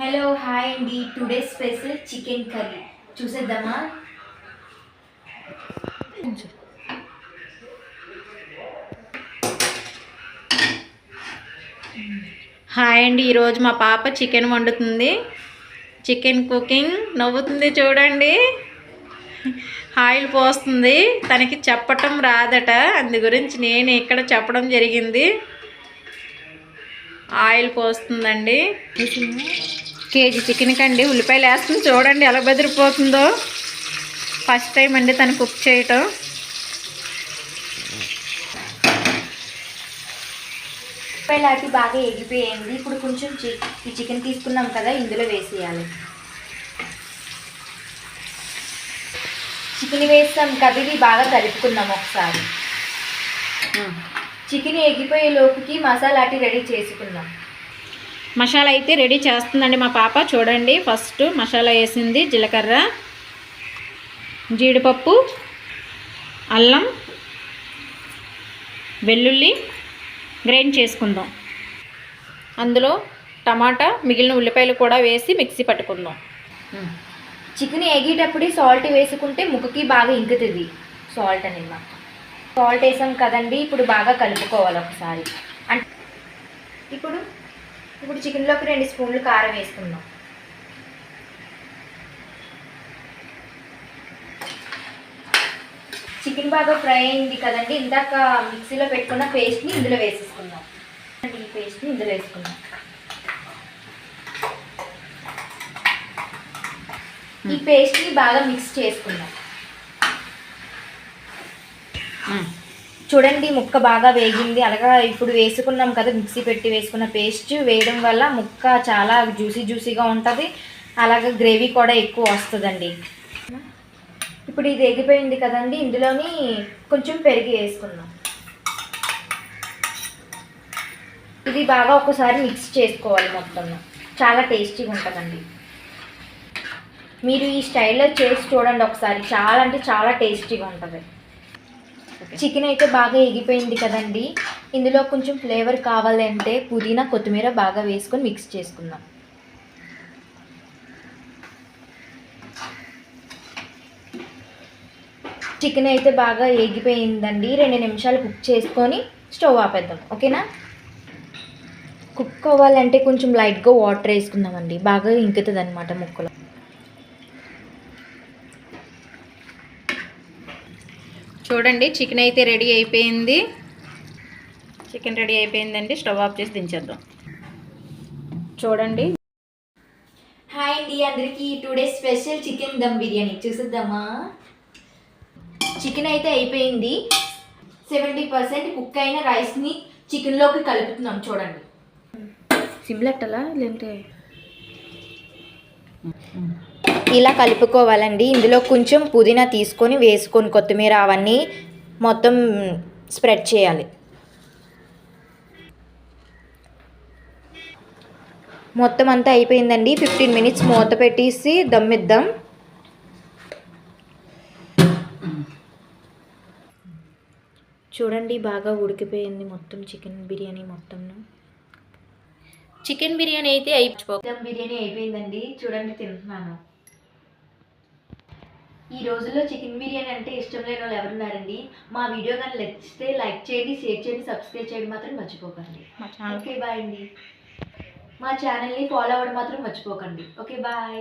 Hello hi అండి today special chicken curry చూసేద్దామా hi అండి ఈరోజు మా పాప చికెన్ వండుతుంది. చికెన్ కుకింగ్ నవ్వుతుంది చూడండి. ఆయిల్ పోస్తుంది. తనకి చెప్పటం రాదట. అందు గురించి నేను ఇక్కడ చెప్పడం జరిగింది. ఆయిల్ పోస్తుందండి. కేజీ చికెన్ కండి ఉల్లిపాయలు వేస్తుంది. చూడండి ఎలా బెదిరిపోతుందో. ఫస్ట్ టైం అండి తను కుక్ చేయటం. ఉల్లిపాయలాటి బాగా ఎగిపోయింది ఇప్పుడు కొంచెం ఈ చికెన్ తీసుకున్నాం కదా ఇందులో వేసేయాలి. చికెన్ వేస్తాం కదా ఇది బాగా కలుపుకుందాం ఒకసారి. చికెన్ ఎగిపోయే లోపుకి మసాలాటి రెడీ చేసుకుందాం. మసాలా అయితే రెడీ చేస్తుందండి మా పాప. చూడండి ఫస్ట్ మసాలా వేసింది జీలకర్ర జీడిపప్పు అల్లం వెల్లుల్లి గ్రైండ్ చేసుకుందాం. అందులో టమాటా మిగిలిన ఉల్లిపాయలు కూడా వేసి మిక్సీ పట్టుకుందాం. చికెన్ ఎగేటప్పుడు సాల్ట్ వేసుకుంటే ముక్కకి బాగా ఇంకుతుంది. సాల్ట్ అనేది మాత్రం. సాల్ట్ వేసాం కదండి ఇప్పుడు బాగా కలుపుకోవాలి ఒకసారి. అంటే ఇప్పుడు ఇప్పుడు చికెన్లోకి రెండు స్పూన్లు కారం వేసుకుందాం. చికెన్ బాగా ఫ్రై అయింది కదండి ఇందాక మిక్సీలో పెట్టుకున్న పేస్ట్ని ఇందులో వేసేసుకుందాం. ఈ పేస్ట్ని ఇందులో వేసుకుందాం. ఈ పేస్ట్ని బాగా మిక్స్ చేసుకుందాం. చూడండి ముక్క బాగా వేగింది. అలాగా ఇప్పుడు వేసుకున్నాం కదా మిక్సీ పెట్టి వేసుకున్న పేస్ట్. వేయడం వల్ల ముక్క చాలా జ్యూసీ జ్యూసీగా ఉంటుంది. అలాగే గ్రేవీ కూడా ఎక్కువ వస్తుందండి. ఇప్పుడు ఇది ఎగిపోయింది కదండి ఇందులోని కొంచెం పెరిగి వేసుకుందాం. ఇది బాగా ఒకసారి మిక్స్ చేసుకోవాలి మొత్తం. చాలా టేస్టీగా ఉంటుందండి. మీరు ఈ స్టైల్లో చేసి చూడండి ఒకసారి. చాలా అంటే చాలా టేస్టీగా ఉంటుంది. చికెన్ అయితే బాగా ఎగిపోయింది కదండి. ఇందులో కొంచెం ఫ్లేవర్ కావాలంటే పుదీనా కొత్తిమీర బాగా వేసుకొని మిక్స్ చేసుకుందాం. చికెన్ అయితే బాగా ఎగిపోయిందండి. రెండు నిమిషాలు కుక్ చేసుకొని స్టవ్ ఆపేద్దాం. ఓకేనా కుక్ అవ్వాలంటే కొంచెం లైట్గా వాటర్ వేసుకుందామండి. బాగా ఇంకుతుంది అనమాట ముక్కలో. చూడండి చికెన్ అయితే రెడీ అయిపోయింది. చికెన్ రెడీ అయిపోయిందండి స్టవ్ ఆఫ్ చేసి దించేద్దాం. చూడండి. హాయ్ అండి అందరికీ today's special chicken dum biryani చూసిద్దామా? Chicken అయితే అయిపోయింది. సెవెంటీ పర్సెంట్ కుక్ అయిన రైస్ని చికెన్లోకి కలుపుతున్నాం చూడండి. సిమ్లెట్టలా లేదంటే? ఇలా కలుపుకోవాలండి. ఇందులో కొంచెం పుదీనా తీసుకొని వేసుకొని కొత్తిమీర అవన్నీ మొత్తం స్ప్రెడ్ చేయాలి. మొత్తం అంతా అయిపోయిందండి. ఫిఫ్టీన్ మినిట్స్ మూత పెట్టేసి దమ్మిద్దాం. చూడండి బాగా ఉడికిపోయింది మొత్తం చికెన్ బిర్యానీ మొత్తం. చికెన్ బిర్యానీ అయితే బిర్యానీ అయిపోయిందండి. చూడండి తింటున్నాను. ఈ రోజుల్లో చికెన్ బిర్యానీ అంటే ఇష్టం లేని వాళ్ళు ఎవరున్నారండి? మా వీడియో కానీ నచ్చితే లైక్ చేయండి షేర్ చేయండి సబ్స్క్రైబ్ చేయడం మాత్రం మర్చిపోకండి. మా ఛానల్ ఓకే బాయ్ అండి. మా ఛానల్ని ఫాలో అవ్వడం మాత్రం మర్చిపోకండి. Okay bye.